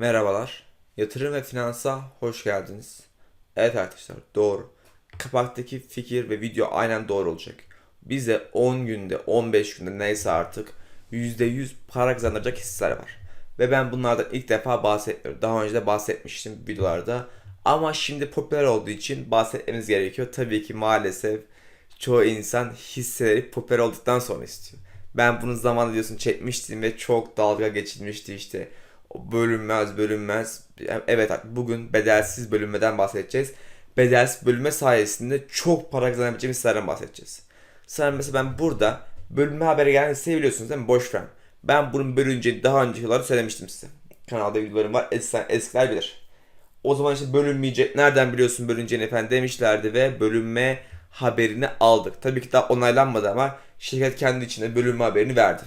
Merhabalar. Yatırım ve finansa hoş geldiniz. Evet arkadaşlar doğru. Kapaktaki fikir ve video aynen doğru olacak. Bize 10 günde 15 günde neyse artık %100 para kazandıracak hisseler var. Ve ben bunlardan ilk defa bahsetmiyorum. Daha önce de bahsetmiştim videolarda. Ama şimdi popüler olduğu için bahsetmemiz gerekiyor. Tabii ki maalesef çoğu insan hisseleri popüler olduktan sonra istiyor. Ben bunun zamanında videosunu çekmiştim ve çok dalga geçilmişti işte. Bölünmez bölünmez. Evet bugün bedelsiz bölünmeden bahsedeceğiz. Bedelsiz bölünme sayesinde çok para kazanabileceğimiz hisselerden bahsedeceğiz. Sen mesela ben burada bölünme haberi gelen hisseyi biliyorsunuz değil mi? Boş ver. Ben bunun bölünce daha önceki yıllarda söylemiştim size. Kanalda videolarım var. Eskiler, eskiler bilir. O zaman işte bölünmeyecek. Nereden biliyorsun bölüneceğini efendim demişlerdi ve bölünme haberini aldık. Tabii ki daha onaylanmadı ama şirket kendi içinde bölünme haberini verdi.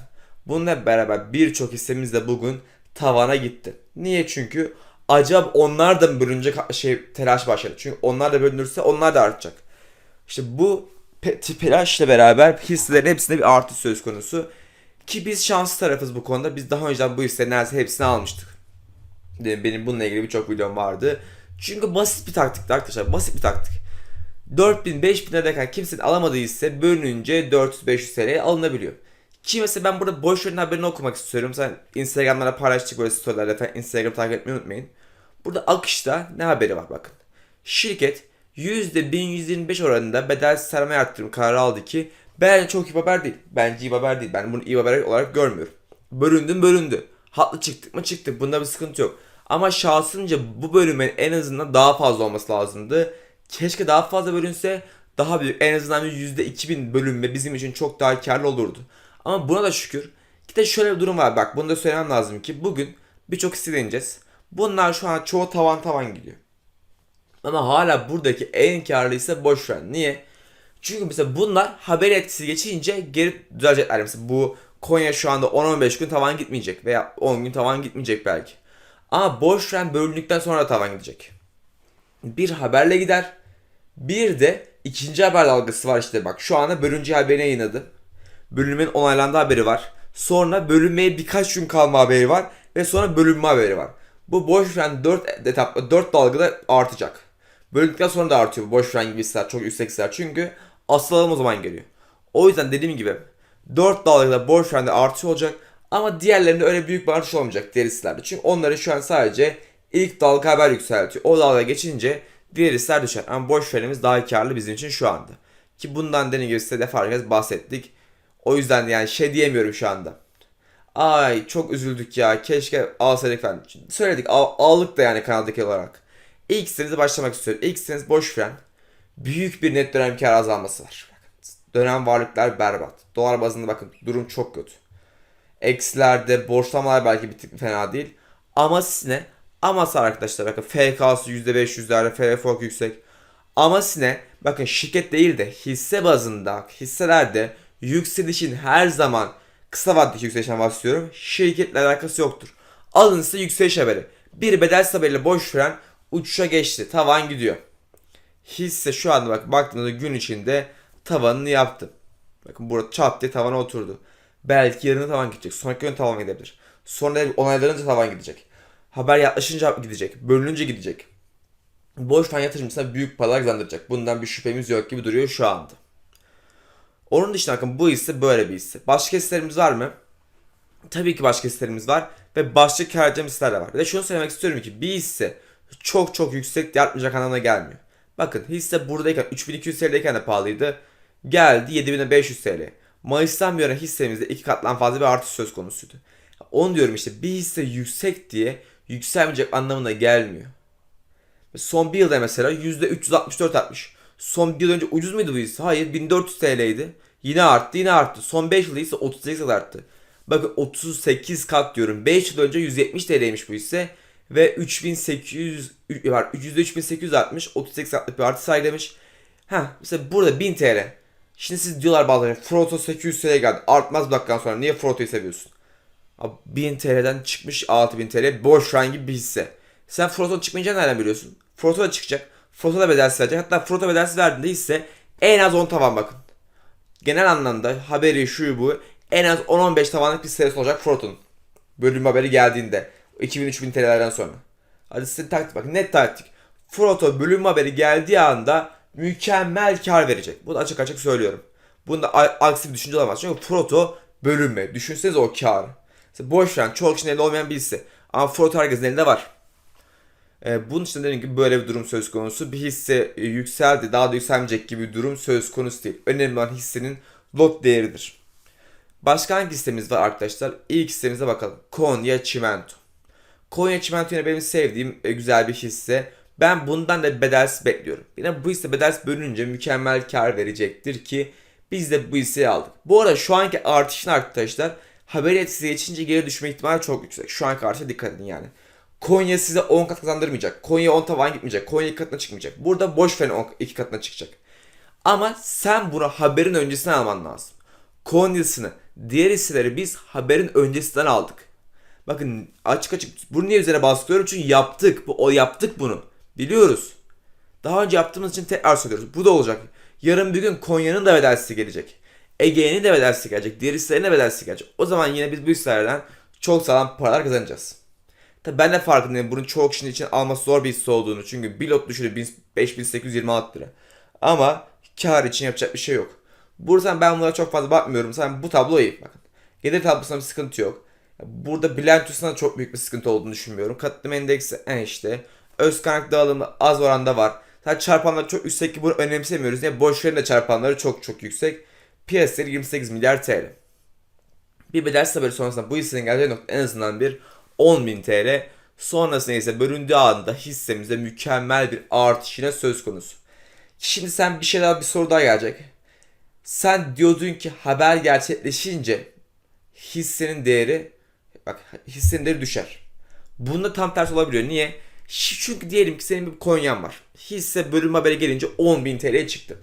Bununla beraber birçok hissemiz de bugün tavana gitti. Niye? Çünkü acaba onlar da mı bölünecek şey telaş başladı. Çünkü onlar da bölünürse onlar da artacak. İşte bu telaşla beraber hisselerin hepsinde bir artış söz konusu. Ki biz şanslı tarafız bu konuda. Biz daha önceden bu hisselerin neredeyse hepsini almıştık. Benim bununla ilgili birçok videom vardı. Çünkü basit bir taktikti arkadaşlar. Basit bir taktik. 4000 5000 lirayken kimsenin alamadığı ise bölününce 400-500 TL'ye alınabiliyor. Ki mesela ben burada boş verin haberini okumak istiyorum. Sen Instagram'lara paylaştık böyle storylerde falan. Instagram takip etmeyi unutmayın. Burada akışta ne haberi var bakın. Şirket %1125 oranında bedel sermaye arttırım kararı aldı ki bence çok iyi haber değil. Bence iyi haber değil. Ben bunu iyi haber olarak görmüyorum. Bölündüm bölündü. Haklı çıktık mı çıktık. Bunda bir sıkıntı yok. Ama şahsınca bu bölümün en azından daha fazla olması lazımdı. Keşke daha fazla bölünse daha büyük. En azından bir %2000 bölünme bizim için çok daha karlı olurdu. Ama buna da şükür. Bir de şöyle bir durum var. Bak bunu da söylemem lazım ki bugün birçok hisse deneyeceğiz. Bunlar şu an çoğu tavan tavan gidiyor. Ama hala buradaki en karlıysa boş ver. Niye? Çünkü mesela bunlar haber etkisi geçince geri düzelecekler. Mesela bu Konya şu anda 10-15 gün tavan gitmeyecek veya 10 gün tavan gitmeyecek belki. Ama boş ver bölündükten sonra tavan gidecek. Bir haberle gider. Bir de ikinci haber dalgası var işte bak. Şu anda bölünce haberini yayınladı. Bölünmenin onaylandığı haberi var. Sonra bölünmeye birkaç gün kalma haberi var. Ve sonra bölünme haberi var. Bu boş fren 4 etapta 4 dalgada artacak. Bölündükten sonra da artıyor bu boş gibi hisseler çok yüksek hisseler. Çünkü asıl alım o zaman geliyor. O yüzden dediğim gibi 4 dalgada boş frende artış olacak. Ama diğerlerinde öyle büyük bir artış olmayacak diğer hisselerde. Çünkü onları şu an sadece ilk dalga haber yükseltiyor. O dalga geçince diğer hisseler düşer. Ama boş frenimiz daha karlı bizim için şu anda. Ki bundan dediğim gibi size defalarca bahsettik. O yüzden yani şey diyemiyorum şu anda. Ay çok üzüldük ya. Keşke alsaydık falan. Söyledik al, aldık da yani kanaldaki olarak. İlk hissenize başlamak istiyorum. İlk hisseniz boş fren. Büyük bir net dönem kar azalması var. Bakın, Dönem varlıklar berbat. Dolar bazında bakın durum çok kötü. Eksilerde borçlamalar belki bir tık fena değil. Ama ne? Aması arkadaşlar bakın FK'sı %500'lerde, FFOK yüksek. Aması ne? Bakın şirket değil de hisse bazında hisselerde yükselişin her zaman kısa vadeli yükselişten bahsediyorum. Şirketle alakası yoktur. Alın size yükseliş haberi. Bir bedel haberiyle boş fren uçuşa geçti. Tavan gidiyor. Hisse şu anda bak baktığınızda gün içinde tavanını yaptı. Bakın burada çat diye tavana oturdu. Belki yarın tavan gidecek. Sonraki gün tavan gidebilir. Sonra onaylanınca tavan gidecek. Haber yaklaşınca gidecek. Bölününce gidecek. Fren yatırımcısına büyük paralar kazandıracak. Bundan bir şüphemiz yok gibi duruyor şu anda. Onun dışında bakın bu hisse böyle bir hisse. Başka hisselerimiz var mı? Tabii ki başka hisselerimiz var. Ve başka kar hisseler de var. Ve şunu söylemek istiyorum ki bir hisse çok çok yüksek artmayacak anlamına gelmiyor. Bakın hisse buradayken 3200 TL'deyken de pahalıydı. Geldi 7500 TL. Mayıs'tan bir yana hissemizde iki kattan fazla bir artış söz konusuydu. Onu diyorum işte bir hisse yüksek diye yükselmeyecek anlamına gelmiyor. Son bir yılda mesela %364 artmış. Son bir yıl önce ucuz muydu bu hisse? Hayır 1400 TL'ydi. Yine arttı yine arttı. Son 5 yılda ise 38 kat arttı. Bakın 38 kat diyorum. 5 yıl önce 170 TL'ymiş bu hisse. Ve 3800 var. %3800 artmış. 38 katlık bir artı sayılmış. Ha mesela burada 1000 TL. Şimdi siz diyorlar bazıları Froto 800 TL geldi. Artmaz bir dakikadan sonra. Niye Froto'yu seviyorsun? Abi 1000 TL'den çıkmış 6000 TL boş şu bir hisse. Sen Froto çıkmayınca nereden biliyorsun? Froto da çıkacak. Froto da bedelsiz verecek. Hatta Froto bedelsiz verdiğinde hisse en az 10 tavan bakın. Genel anlamda haberi şu bu en az 10-15 tavanlık bir serisi olacak Froto'nun. Bölüm haberi geldiğinde. 2000-3000 TL'lerden sonra. Hadi size taktik bak net taktik. Froto bölüm haberi geldiği anda mükemmel kar verecek. Bunu açık açık söylüyorum. Bunda aksi bir düşünce olamaz. Çünkü Froto bölünme. Düşünsenize o kar. Mesela boş veren çoğu kişinin elinde olmayan bir hisse. Ama Froto herkesin elinde var. Ee, bunun için dediğim gibi böyle bir durum söz konusu. Bir hisse e, yükseldi daha da yükselmeyecek gibi bir durum söz konusu değil. Önemli olan hissenin lot değeridir. Başka hangi hissemiz var arkadaşlar? İlk hissemize bakalım. Konya Çimento. Konya Çimento yine benim sevdiğim e, güzel bir hisse. Ben bundan da bedelsiz bekliyorum. Yine bu hisse bedelsiz bölününce mükemmel kar verecektir ki biz de bu hisseyi aldık. Bu arada şu anki artışın arkadaşlar haber etkisi geçince geri düşme ihtimali çok yüksek. Şu anki artışa dikkat edin yani. Konya size 10 kat kazandırmayacak. Konya 10 tavan gitmeyecek. Konya 2 katına çıkmayacak. Burada boş verin 2 katına çıkacak. Ama sen bunu haberin öncesinden alman lazım. Konya'sını, diğer hisseleri biz haberin öncesinden aldık. Bakın açık açık bunu niye üzerine bastırıyorum? Çünkü yaptık. Bu, o yaptık bunu. Biliyoruz. Daha önce yaptığımız için tekrar söylüyoruz. Bu da olacak. Yarın bir gün Konya'nın da bedelsiz gelecek. Ege'nin de bedelsiz gelecek. Diğer hisselerin de bedelsiz gelecek. O zaman yine biz bu hisselerden çok sağlam paralar kazanacağız. Tabi ben de farkındayım bunun çoğu kişinin için alması zor bir hisse olduğunu. Çünkü bir lot düşürü 5826 lira. Ama kar için yapacak bir şey yok. Buradan ben bunlara çok fazla bakmıyorum. Sen bu tablo iyi. Bakın. Gelir tablosunda bir sıkıntı yok. Burada bilançosunda çok büyük bir sıkıntı olduğunu düşünmüyorum. Katılım endeksi en işte. Öz kaynak dağılımı az oranda var. Sadece çarpanları çok yüksek ki bunu önemsemiyoruz. Niye? Verin de çarpanları çok çok yüksek. Piyasası 28 milyar TL. Bir bedelsiz haberi sonrasında bu hissenin geleceği nokta en azından bir 10.000 TL. Sonrasında ise bölündüğü anda hissemizde mükemmel bir artış söz konusu. Şimdi sen bir şey daha bir soru daha gelecek. Sen diyordun ki haber gerçekleşince hissenin değeri bak hissenin değeri düşer. Bunda tam tersi olabiliyor. Niye? Çünkü diyelim ki senin bir Konyan var. Hisse bölüm haberi gelince 10.000 TL'ye çıktı.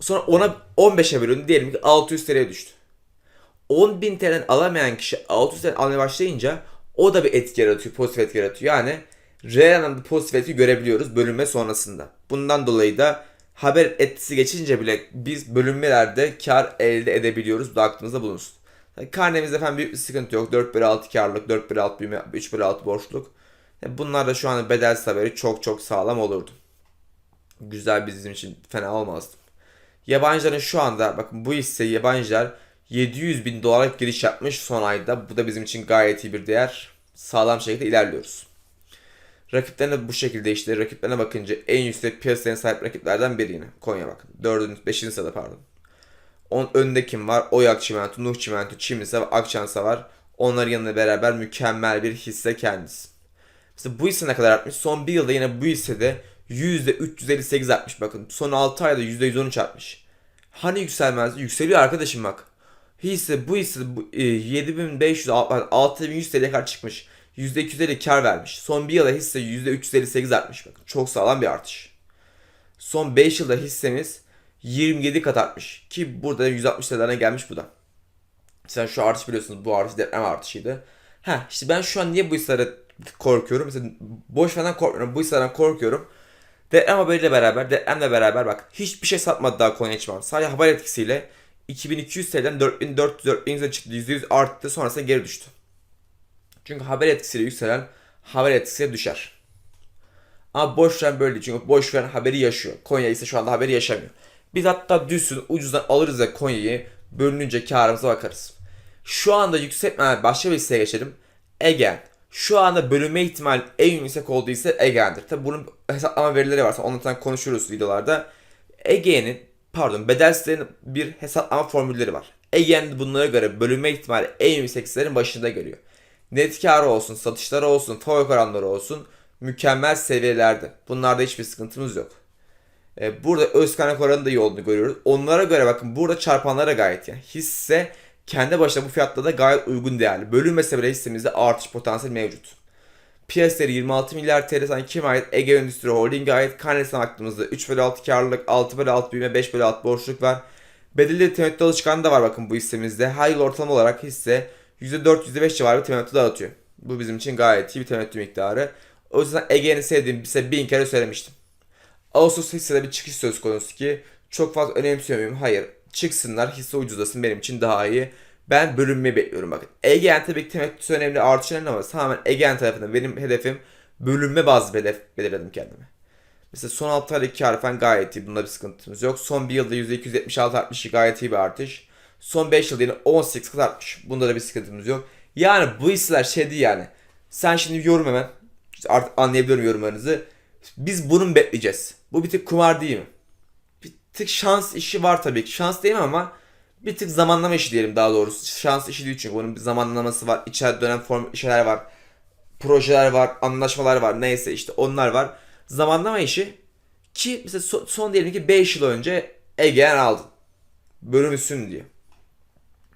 Sonra ona 15'e bölündü. Diyelim ki 600 TL'ye düştü. 10.000 TL'den alamayan kişi 600 TL almaya başlayınca o da bir etki yaratıyor, pozitif etki yaratıyor. Yani reel anlamda pozitif etki görebiliyoruz bölünme sonrasında. Bundan dolayı da haber etkisi geçince bile biz bölünmelerde kar elde edebiliyoruz. Bu da aklınızda bulunsun. Karnemizde efendim büyük bir sıkıntı yok. 4 bölü 6 karlılık, 4 bölü 6 büyüme, 3 bölü 6 borçluluk. Bunlar da şu an bedelsiz haberi çok çok sağlam olurdu. Güzel bizim için fena olmazdı. Yabancıların şu anda bakın bu hisse yabancılar 700 bin dolara giriş yapmış son ayda. Bu da bizim için gayet iyi bir değer. Sağlam şekilde ilerliyoruz. Rakiplerine bu şekilde işte rakiplerine bakınca en yüksek piyasaya sahip rakiplerden biri yine. Konya bakın. 4. 5. sırada pardon. On önde kim var? Oyak Çimento, Nuh Çimento, Çimlisa ve Akçansa var. Onların yanında beraber mükemmel bir hisse kendisi. Mesela bu hisse ne kadar artmış? Son bir yılda yine bu hissede %358 artmış bakın. Son 6 ayda %113 artmış. Hani yükselmez? Yükseliyor arkadaşım bak. Hisse bu hisse e, 7500 6100 TL'ye kadar çıkmış. %250 kar vermiş. Son bir yılda hisse %358 artmış bakın. Çok sağlam bir artış. Son 5 yılda hissemiz 27 kat artmış. Ki burada 160 TL'lerine gelmiş bu da. Sen şu artış biliyorsunuz bu artış deprem artışıydı. Ha işte ben şu an niye bu hisselere korkuyorum? Mesela boş verden korkmuyorum. Bu hisselerden korkuyorum. Deprem haberiyle beraber, depremle beraber bak hiçbir şey satmadı daha Konya Çimen. Sadece haber etkisiyle 2200 TL'den 4400 4100'e çıktı. %100 arttı sonrasında geri düştü. Çünkü haber etkisiyle yükselen haber etkisiyle düşer. Ama boş veren böyle değil. Çünkü boş veren haberi yaşıyor. Konya ise şu anda haberi yaşamıyor. Biz hatta düşsün ucuzdan alırız ya Konya'yı bölününce karımıza bakarız. Şu anda yükseltmeden başka bir hisseye geçelim. Egen. Şu anda bölünme ihtimali en yüksek olduğu ise Ege'ndir. Tabi bunun hesaplama verileri varsa ondan konuşuruz videolarda. Ege'nin pardon bedelsizlerin bir hesaplama formülleri var. Ege'nin bunlara göre bölünme ihtimali en yüksek hisselerin başında geliyor. Net karı olsun, satışları olsun, fabrik oranları olsun mükemmel seviyelerde. Bunlarda hiçbir sıkıntımız yok. Ee, burada öz kaynak oranı da iyi olduğunu görüyoruz. Onlara göre bakın burada çarpanlara gayet yani hisse kendi başına bu fiyatla da gayet uygun değerli. Bölünmese bile hissemizde artış potansiyeli mevcut. Piyasaları 26 milyar TL sanki kime ait? Ege Endüstri Holding'e ait. Karnesine baktığımızda 3 bölü 6 karlılık, 6 bölü 6 büyüme, 5 bölü 6 borçluk var. Belirli temettü alışkanlığı da var bakın bu hissemizde. Her yıl ortalama olarak hisse %4-%5 civarı bir temettü dağıtıyor. Bu bizim için gayet iyi bir temettü miktarı. O yüzden Ege'nin sevdiğim size bin kere söylemiştim. Ağustos hissede bir çıkış söz konusu ki çok fazla önemsiyor muyum? Hayır. Çıksınlar hisse ucuzlasın benim için daha iyi. Ben bölünmeyi bekliyorum bakın. Egean tabii ki temettüsü önemli, artış önemli ama tamamen Egean tarafında benim hedefim bölünme bazlı hedef belirledim kendime. Mesela son 6 aylık kar falan gayet iyi. Bunda bir sıkıntımız yok. Son 1 yılda %276 artmış gayet iyi bir artış. Son 5 yılda yine 18 kat artmış. Bunda da bir sıkıntımız yok. Yani bu hisseler şey değil yani. Sen şimdi yorum hemen. Artık anlayabiliyorum yorumlarınızı. Biz bunu bekleyeceğiz? Bu bir tık kumar değil mi? Bir tık şans işi var tabii ki. Şans değil mi ama bir tık zamanlama işi diyelim daha doğrusu. Şans işi değil çünkü bunun bir zamanlaması var. İçeride dönem form şeyler var. Projeler var, anlaşmalar var. Neyse işte onlar var. Zamanlama işi ki mesela so- son diyelim ki 5 yıl önce Ege'yen aldın. Bölüm üstün diye.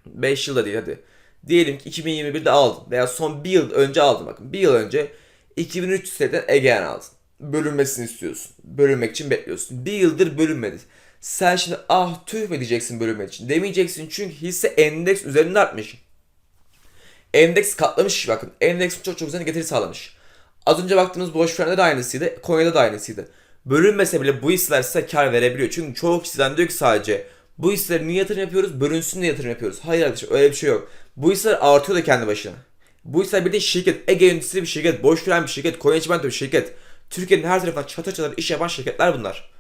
5 yılda değil hadi. Diyelim ki 2021'de aldın veya son 1 yıl önce aldın bakın. 1 yıl önce 2300 TL'den Ege'yen aldın. Bölünmesini istiyorsun. Bölünmek için bekliyorsun. 1 yıldır bölünmedi. Sen şimdi ah tüh mü diyeceksin bölünmek için. Demeyeceksin çünkü hisse endeks üzerinde artmış. Endeks katlamış bakın. Endeks çok çok güzel getiri sağlamış. Az önce baktığımız boş frende de aynısıydı. Konya'da da aynısıydı. Bölünmese bile bu hisseler size kar verebiliyor. Çünkü çoğu kişiden diyor ki sadece bu hisseleri niye yatırım yapıyoruz? Bölünsün diye yatırım yapıyoruz. Hayır arkadaşlar öyle bir şey yok. Bu hisseler artıyor da kendi başına. Bu hisseler bildiğin şirket. Ege yöneticisi bir şirket. Boş fren bir şirket. Konya Çimento bir şirket. Türkiye'nin her tarafından çatır çatır iş yapan şirketler bunlar.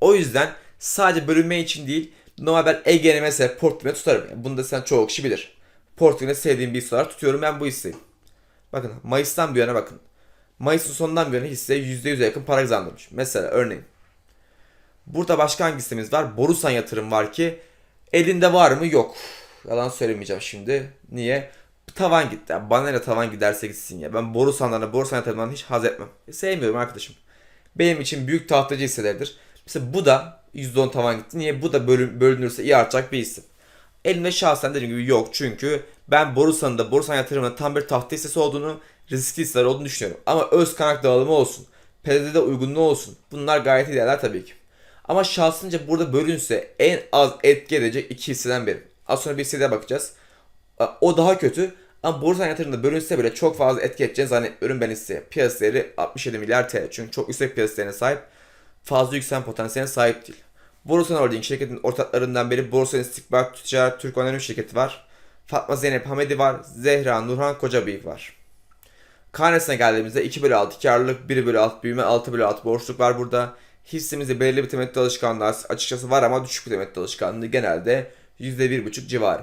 O yüzden sadece bölünme için değil normal ben Ege'ni mesela portföyüme tutarım. Yani bunu da sen çoğu kişi bilir. Portföyüne sevdiğim bir hisse tutuyorum ben bu hisseyi. Bakın Mayıs'tan bu yana bakın. Mayıs'ın sonundan bu yana hisse %100'e yakın para kazandırmış. Mesela örneğin. Burada başka hangi hissemiz var? Borusan yatırım var ki elinde var mı? Yok. Yalan söylemeyeceğim şimdi. Niye? Tavan gitti. Yani bana ne tavan giderse gitsin ya. Ben Borusan'dan Borusan yatırımından hiç haz etmem. Sevmiyorum arkadaşım. Benim için büyük tahtacı hisselerdir. Mesela bu da %10 tavan gitti. Niye? Bu da bölün, bölünürse iyi artacak bir hisse. Elimde şahsen dediğim gibi yok. Çünkü ben Borusan'ın da Borusan yatırımının tam bir tahta hissesi olduğunu, riskli hisseler olduğunu düşünüyorum. Ama öz kaynak dağılımı olsun. PDD'de uygunluğu olsun. Bunlar gayet iyi değerler tabii ki. Ama şahsınca burada bölünse en az etki edecek iki hisseden biri. Az sonra bir hisseye bakacağız. O daha kötü. Ama borsa yatırımında bölünse bile çok fazla etki edeceğini zannetmiyorum ben hisseye. Piyasa değeri 67 milyar TL. Çünkü çok yüksek piyasa sahip. Fazla yükselen potansiyeline sahip değil. Borusan Holding şirketin ortaklarından biri Borsa İstikbal Ticaret Türk Anonim Şirketi var. Fatma Zeynep Hamedi var. Zehra Nurhan Kocabıyık var. Karnesine geldiğimizde 2 bölü 6 karlılık, 1 bölü 6 büyüme, 6 bölü 6 borçluk var burada. Hissemizde belirli bir temettü alışkanlığı açıkçası var ama düşük bir temettü alışkanlığı genelde %1,5 civarı.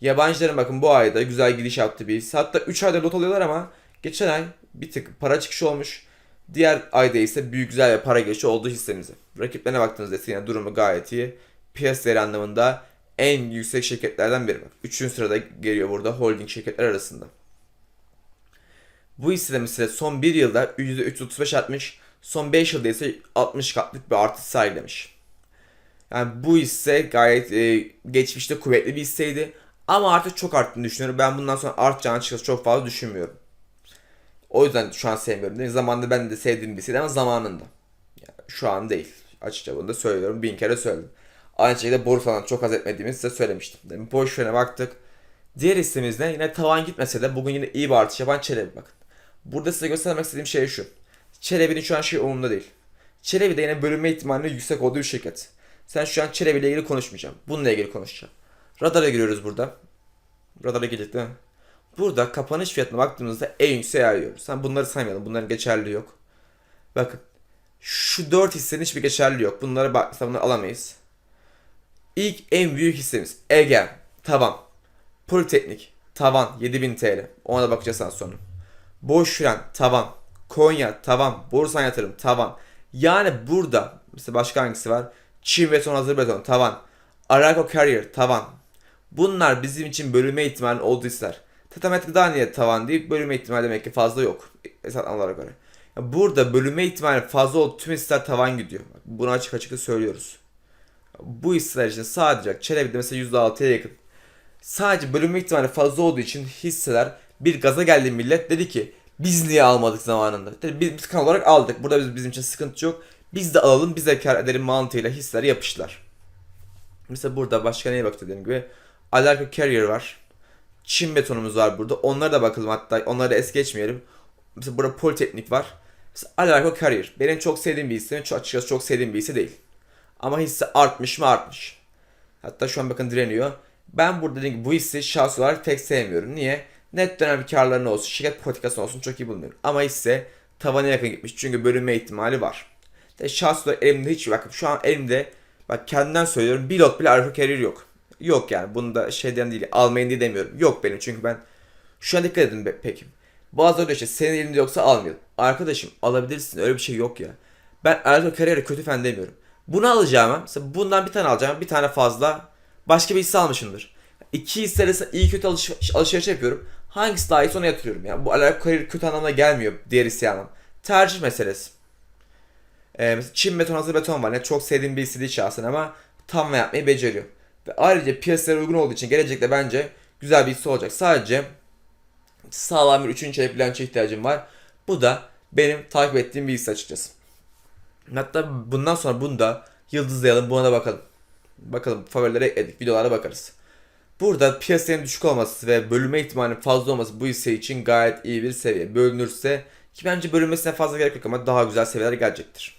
Yabancıların bakın bu ayda güzel gidiş yaptı bir hisse. Hatta 3 ayda lot alıyorlar ama geçen ay bir tık para çıkışı olmuş. Diğer ayda ise büyük güzel bir para geçişi oldu hissemize. Rakiplerine baktığınızda ise yine durumu gayet iyi. Piyasa değeri anlamında en yüksek şirketlerden biri. Bak, Üçüncü sırada geliyor burada holding şirketler arasında. Bu hissede mesela son 1 yılda %335 artmış. Son 5 yılda ise 60 katlık bir artış sergilemiş. Yani bu hisse gayet e, geçmişte kuvvetli bir hisseydi. Ama artık çok arttığını düşünüyorum. Ben bundan sonra artacağını açıkçası çok fazla düşünmüyorum. O yüzden şu an sevmiyorum. Mi? Zamanında ben de sevdiğim bir hisseydi ama zamanında. Yani şu an değil. Açıkça bunu da söylüyorum. Bin kere söyledim. Aynı şekilde borsadan çok haz etmediğimi size söylemiştim. Boş verene baktık. Diğer hissemizde yine tavan gitmese de bugün yine iyi bir artış yapan Çelebi bakın. Burada size göstermek istediğim şey şu. Çelebi'nin şu an şey umurumda değil. Çelebi de yine bölünme ihtimali yüksek olduğu bir şirket. Sen şu an Çelebi ile ilgili konuşmayacağım. Bununla ilgili konuşacağım. Radara giriyoruz burada. Radara girdik değil mi? Burada kapanış fiyatına baktığımızda en yükseği ayırıyoruz. Sen bunları saymayalım. Bunların geçerliliği yok. Bakın. Şu 4 hissenin hiçbir geçerliliği yok. Bunları bak bunları alamayız. İlk en büyük hissemiz Ege tavan. Politeknik tavan 7000 TL. Ona da bakacağız az sonra. Boş fren tavan. Konya tavan. Borsan yatırım tavan. Yani burada mesela başka hangisi var? Çin beton hazır beton tavan. Araco Carrier tavan. Bunlar bizim için bölünme ihtimali olduğu hisseler. Tetamet daha niye tavan değil? Bölünme ihtimali demek ki fazla yok. Hesaplamalara göre. Burada bölünme ihtimali fazla olduğu tüm hisseler tavan gidiyor. Bak, Bunu açık açık söylüyoruz. Bu hisseler için sadece Çelebi'de mesela %6'ya yakın. Sadece bölünme ihtimali fazla olduğu için hisseler bir gaza geldi millet dedi ki biz niye almadık zamanında? Dedi, biz, biz kanal olarak aldık. Burada biz, bizim için sıkıntı yok. Biz de alalım biz de kar edelim mantığıyla hisseleri yapıştılar. Mesela burada başka neye baktık dediğim gibi. Alarko Carrier var. Çin betonumuz var burada. Onlara da bakalım hatta. Onları da es geçmeyelim. Mesela burada Politeknik var. Mesela Alarko Carrier. Benim çok sevdiğim bir hisse. Çok açıkçası çok sevdiğim bir hisse değil. Ama hisse artmış mı artmış. Hatta şu an bakın direniyor. Ben burada dediğim gibi bu hissi şahsi olarak pek sevmiyorum. Niye? Net dönem karlarına olsun, şirket politikası olsun çok iyi bulmuyorum. Ama hisse tavana yakın gitmiş çünkü bölünme ihtimali var. De şahsi olarak elimde hiç bakın şu an elimde bak kendimden söylüyorum bir lot bile arka carrier yok. Yok yani bunu da şeyden değil almayın diye demiyorum. Yok benim çünkü ben şu an dikkat edin be- peki. Bazıları işte senin elinde yoksa almayalım. Arkadaşım alabilirsin öyle bir şey yok ya. Ben arka carrier'e kötü fen demiyorum. Bunu alacağıma mesela bundan bir tane alacağım bir tane fazla başka bir hisse almışımdır. İki hisse arasında iyi kötü alış alışveriş yapıyorum. Hangisi daha iyiyse ona yatırıyorum. Yani bu alaka carrier kötü anlamına gelmiyor diğer hisse almam. Tercih meselesi. Ee, mesela Çin beton hazır beton var. Ne çok sevdiğim bir hisse değil şahsen ama tam yapmayı beceriyor. Ve ayrıca piyasaya uygun olduğu için gelecekte bence güzel bir hisse olacak. Sadece sağlam bir üçüncü çeyrek bilanço ihtiyacım var. Bu da benim takip ettiğim bir hisse açıkçası. Hatta bundan sonra bunu da yıldızlayalım buna da bakalım. Bakalım favorilere ekledik videolara bakarız. Burada piyasanın düşük olması ve bölünme ihtimalinin fazla olması bu hisse için gayet iyi bir seviye. Bölünürse ki bence bölünmesine fazla gerek yok ama daha güzel seviyeler gelecektir.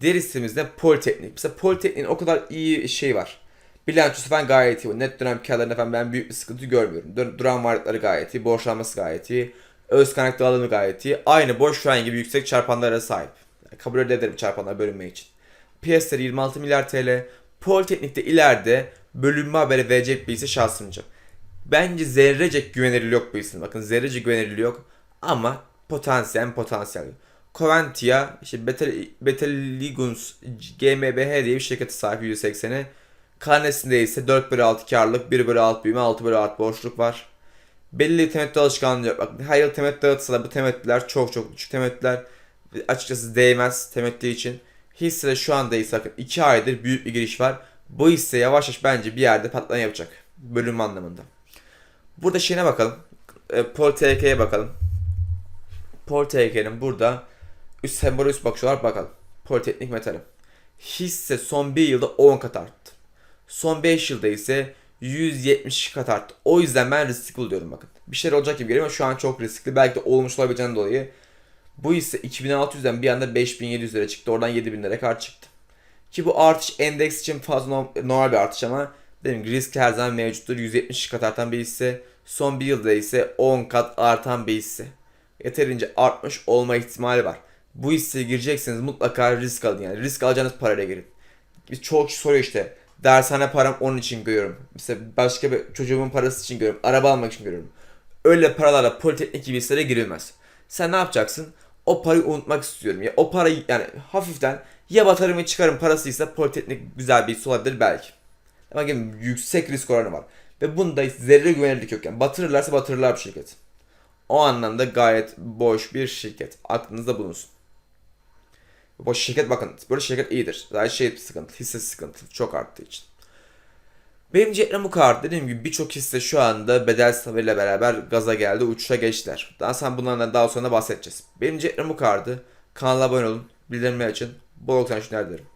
Diğer hissemizde Politeknik. Mesela Politeknik'in o kadar iyi şey var. Bilançosu falan gayet iyi. Net dönem karlarında falan ben büyük bir sıkıntı görmüyorum. Dur- Duran varlıkları gayet iyi. Borçlanması gayet iyi. Öz kaynak dağılımı gayet iyi. Aynı boş fren gibi yüksek çarpanlara sahip. Yani kabul ederim çarpanlar bölünme için. Piyasları 26 milyar TL. Politeknik'te ileride bölünme haberi verecek bir hisse şahsımca. Bence zerrecek güvenilirliği yok bu hissenin. Bakın zerrecek güvenilirliği yok. Ama potansiyel potansiyel. Covantia, işte Betel, Beteligunz GmbH diye bir şirkete sahip %80'i. Karnesinde ise 4 bölü 6 karlılık, 1 bölü 6 büyüme, 6 bölü 6 boşluk var. Belli temettü alışkanlığı yok. Bak, her yıl temettü dağıtsa da bu temettüler çok çok küçük temettüler. Açıkçası değmez temettü için. Hissede şu anda ise bakın 2 aydır büyük bir giriş var. Bu hisse yavaş yavaş bence bir yerde patlama yapacak. Bölüm anlamında. Burada şeyine bakalım. E, Pol TK'ye bakalım. Pol TK'nin burada üst sembolü üst bakış olarak bakalım. Politeknik metali. Hisse son bir yılda 10 kat arttı. Son 5 yılda ise 170 kat arttı. O yüzden ben riskli buluyorum bakın. Bir şeyler olacak gibi geliyor ama şu an çok riskli. Belki de olmuş olabileceğinden dolayı. Bu hisse 2600'den bir anda 5700'lere çıktı. Oradan 7000'lere kadar çıktı. Ki bu artış endeks için fazla norm- normal bir artış ama dediğim gibi risk her zaman mevcuttur. 170 kat artan bir hisse. Son bir yılda ise 10 kat artan bir hisse. Yeterince artmış olma ihtimali var. Bu hisseye girecekseniz mutlaka risk alın yani. Risk alacağınız parayla girin. Biz kişi soruyor işte. Dershane param onun için görüyorum. Mesela başka bir çocuğumun parası için görüyorum. Araba almak için görüyorum. Öyle paralarla politeknik gibi hisselere girilmez. Sen ne yapacaksın? O parayı unutmak istiyorum. Ya o parayı yani hafiften ya batarım çıkarım parasıysa politeknik güzel bir hisse olabilir belki. Ama yine yüksek risk oranı var. Ve bunda zerre güvenilirlik yok yani. Batırırlarsa batırırlar bir şirket. O anlamda gayet boş bir şirket. Aklınızda bulunsun. Boş şirket bakın. Böyle şirket iyidir. Zaten şey sıkıntı. Hisse sıkıntı. Çok arttığı için. Benim cetrim bu kadar. Dediğim gibi birçok hisse şu anda bedel sınavıyla beraber gaza geldi. Uçuşa geçtiler. Daha sonra bunlardan daha sonra bahsedeceğiz. Benim cetrim bu kadardı. Kanala abone olun. Bildirimleri açın. Bol olsun dilerim.